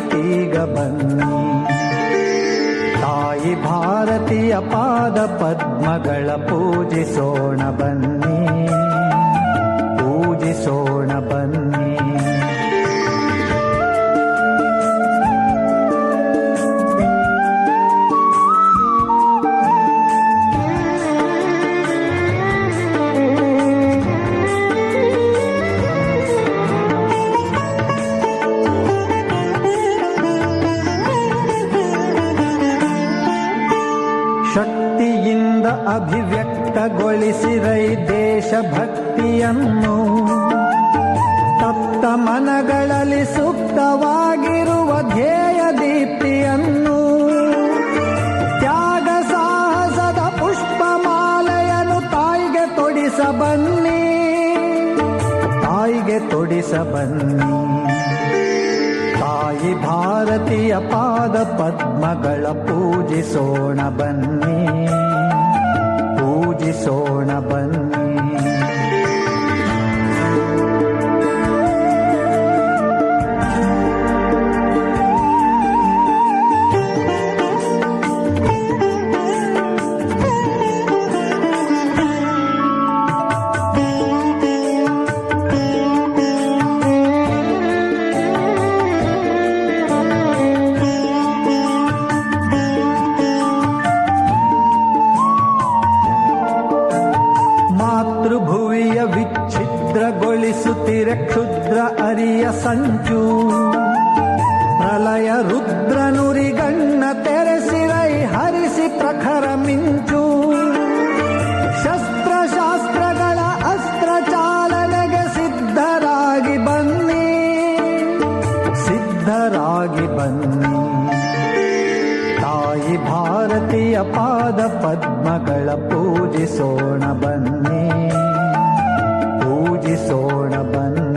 ನಲಿಯುತ್ತೀಗ ಬನ್ನಿ ತಾಯಿ ಭಾರತೀಯ ಪಾದ ಪದ್ಮಗಳ ಪೂಜಿಸೋಣ ಬನ್ನಿ ಪೂಜಿಸೋಣ ಬನ್ನಿ ಅಭಿವ್ಯಕ್ತಗೊಳಿಸಿರೈ ದೇಶಭಕ್ತಿಯನ್ನು ತಪ್ತ ಮನಗಳಲ್ಲಿ ಸುಪ್ತವಾಗಿರುವ ಧ್ಯೇಯ ದೀಪ್ತಿಯನ್ನು ತ್ಯಾಗ ಸಾಹಸದ ಪುಷ್ಪಮಾಲೆಯನ್ನು ತಾಯಿಗೆ ತೊಡಿಸ ಬನ್ನಿ ತಾಯಿಗೆ ತೊಡಿಸ ಬನ್ನಿ ತಾಯಿ ಭಾರತೀಯ ಪಾದ ಪದ್ಮಗಳ ಪೂಜಿಸೋಣ ಬನ್ನಿ. ಪೂಜಿಸೋಣ ಬನ್ನಿ ತಾಯಿ ಭಾರತೀಯ ಪಾದ ಪದ್ಮಗಳ ಪೂಜಿಸೋಣ ಬನ್ನಿ ಪೂಜಿಸೋಣ ಬನ್ನಿ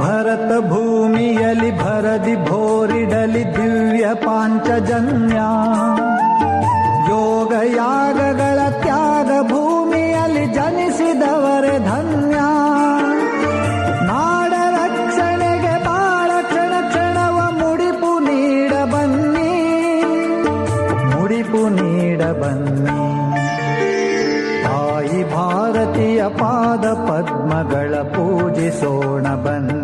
ಭರತ ಭೂಮಿಯಲಿ ಭರದಿ ಭೋರಿಡಲಿ ದಿವ್ಯ ಪಾಂಚಜನ್ಯ. ಯೋಗ ಯಾಗಗಳ ತ್ಯಾಗ ಭೂಮಿಯಲ್ಲಿ ಜನಿಸಿದವರೇ ಧನ್ಯ. ನಾಡ ರಕ್ಷಣೆಗೆ ಬಾಳ ಕ್ಷಣ ಕ್ಷಣವ ಮುಡಿಪು ನೀಡ ಬನ್ನಿ. ಮುಡಿಪು ನೀಡ ಬನ್ನಿ. ತಾಯಿ ಭಾರತೀಯ ಪಾದ ಪದ್ಮಗಳ ಪೂಜಿಸೋಣ ಬನ್ನಿ.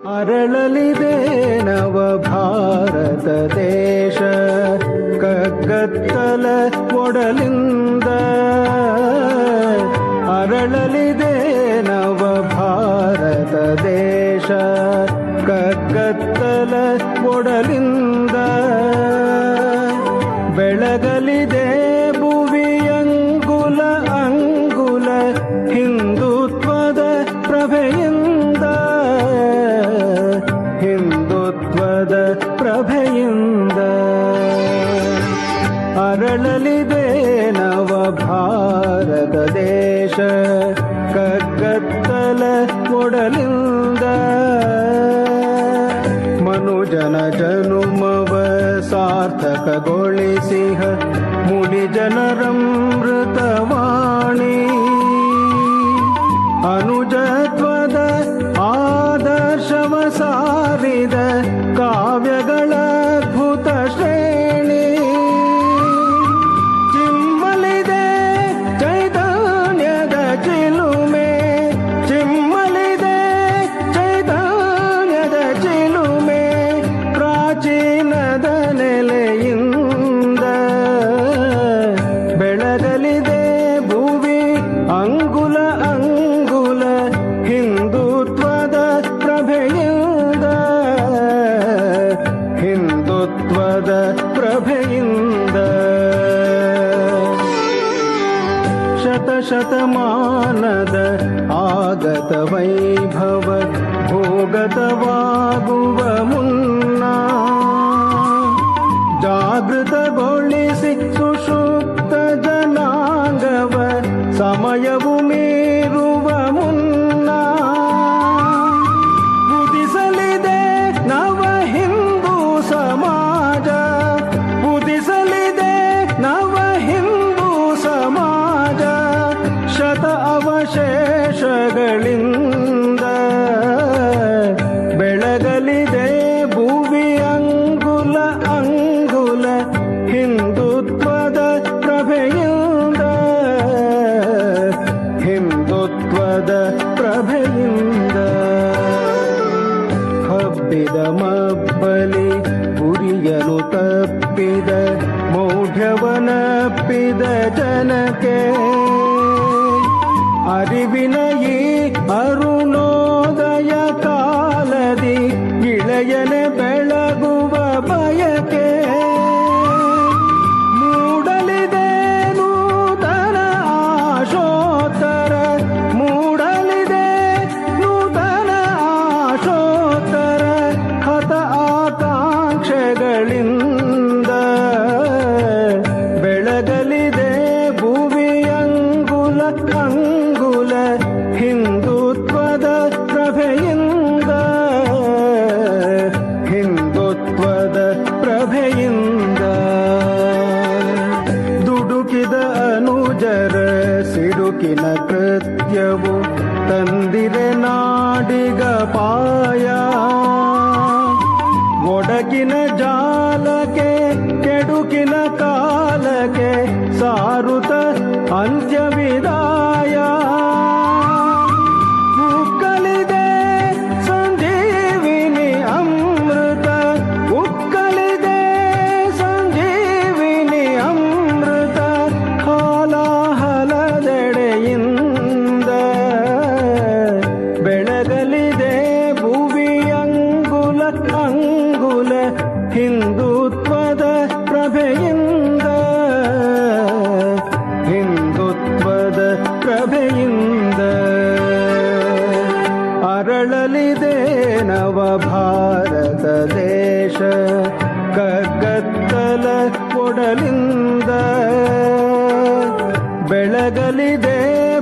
ಅರಳಲಿದೆ ನವ ಭಾರತ ದೇಶ ಕಗ್ಗತ್ತಲ ಒಡಲಿಂದ ಅರಳಲಿದೆ ನವ ಭಾರತ ದೇಶ ಕಗ್ಗತ್ತಲ ಒಡಲಿಂದ त्वद ಪ್ರಭೆಯಿಂದ ಅರಳಲಿದೆ ನವ ಭಾರತ ದೇಶ ಕಗ್ಗತ್ತಲ मोडलिन्द ಮನುಜನ ಜನುಮವ ಸಾರ್ಥಕಗೊಳಿಸಿಹ ಮುನಿ ಜನರಂ शतशतमानद आगत वैभव भो गतवाभुव அறிவின அங்குல ஹிந்த ಅರಳಲಿದೆ ನವಭಾರತ ದೇಶ. ಕಗ್ಗತ್ತಲ ಕೊಡಲಿಂದ ಬೆಳಗಲಿದೆ.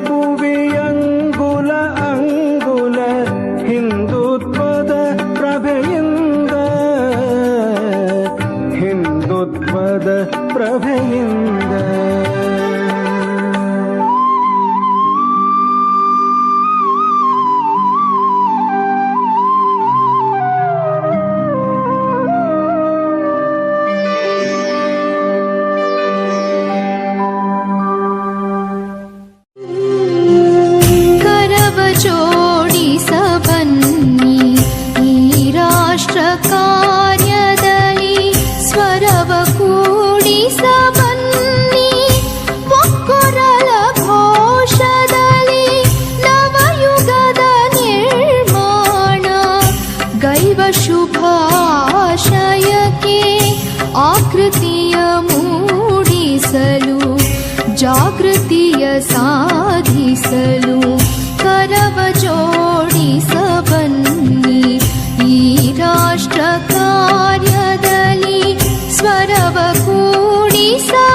साधि सलु करव जोडि सबन् राष्ट्र्यलि स्वरव कूडि स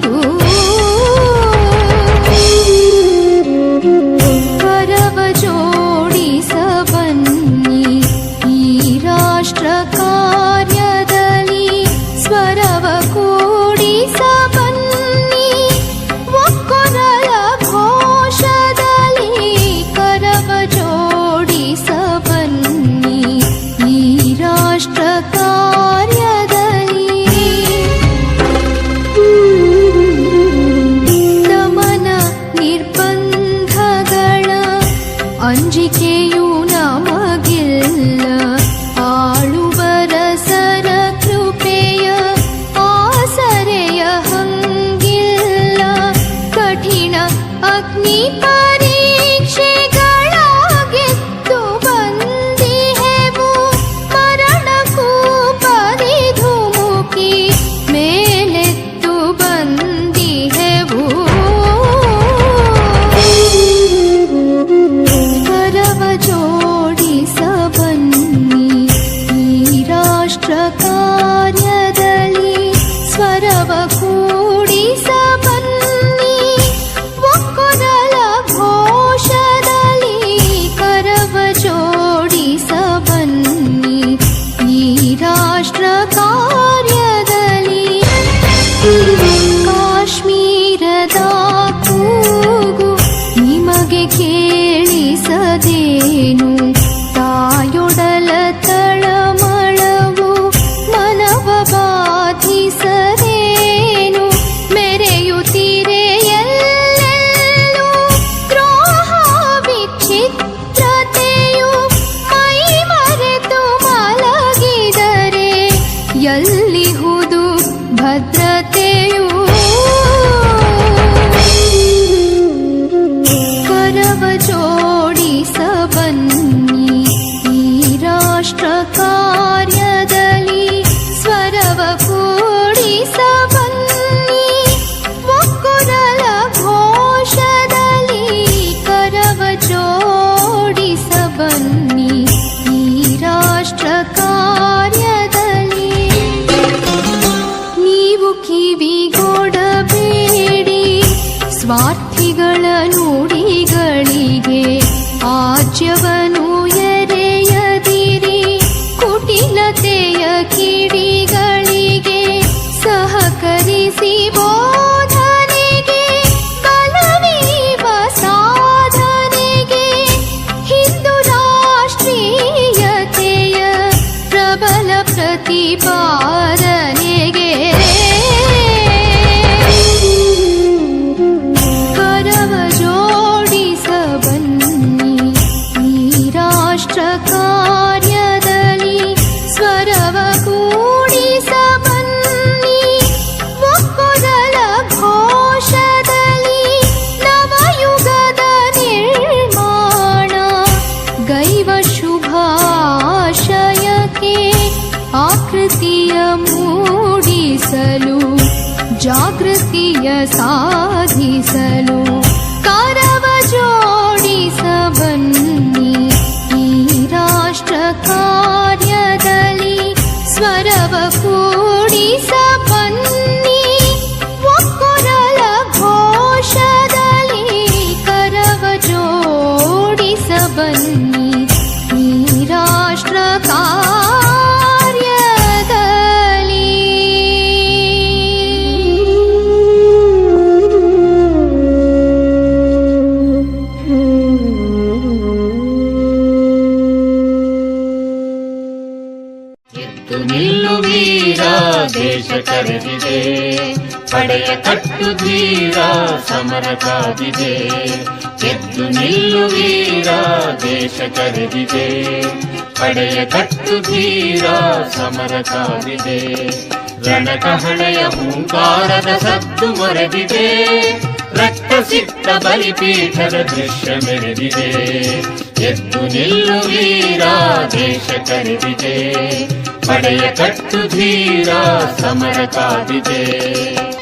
¡Oh! ಪಡೆಯ ಕಟ್ಟು ವೀರ ಸಮರ ಕಾದಿದೆ ಎದ್ದು ನಿಲ್ಲು ವೀರ ದೇಶ ಕರೆದಿದೆ. ಪಡೆಯ ಕಟ್ಟು ವೀರ ಸಮರ ಕಾದಿದೆ ರಣಕಹಳೆಯ ಹೂಂಕಾರದ ಸದ್ದು ಮೊರೆದಿದೆ. ರಕ್ತ ಸಿಕ್ತ ಬಲಿಪೀಠದ ದೃಶ್ಯ ಮೆರೆದಿದೆ. ಎದ್ದು ನಿಲ್ಲು ವೀರ ದೇಶ ಕರೆದಿದೆ. ಪಡೆಯ ಕಟ್ಟು ಧೀರ ಸಮರ ಕಾದಿದೆ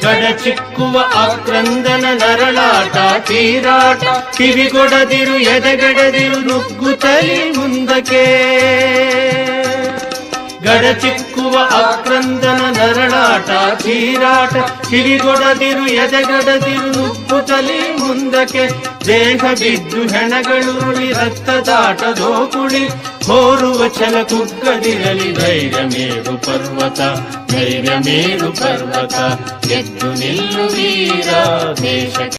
ಕಡಚಿಕ್ಕುವ ಆಕ್ರಂದನ ನರಳಾಟ, ತೀರಾಟ, ಕಿವಿಗೊಡದಿರು, ಎದೆಗಡದಿರು ತಲಿ ಮುಂದಕ್ಕೆ. ಗಡಚಿಕ್ಕುವ ಆಕ್ರಂದನ ನರಳಾಟ, ತೀರಾಟ, ಕಿವಿಗೊಡದಿರು, ಎದೆಗಡದಿರು ತಲಿ ಮುಂದಕ್ಕೆ. ದೇಹ ಬಿದ್ದು ಹೆಣಗಳುರುಳಿ ರಕ್ತದಾಟ ದೋಕುಳಿ ಹೋರುವ ಛಲ ಕುಗ್ಗದಿರಲಿ ಧೈರ್ಯ ಮೇರು ಪರ್ವತ ಧೈರ್ಯ ಮೇರು ಪರ್ವತ ಎದ್ದು ನಿಲ್ಲು ವೀರ ದೇಶ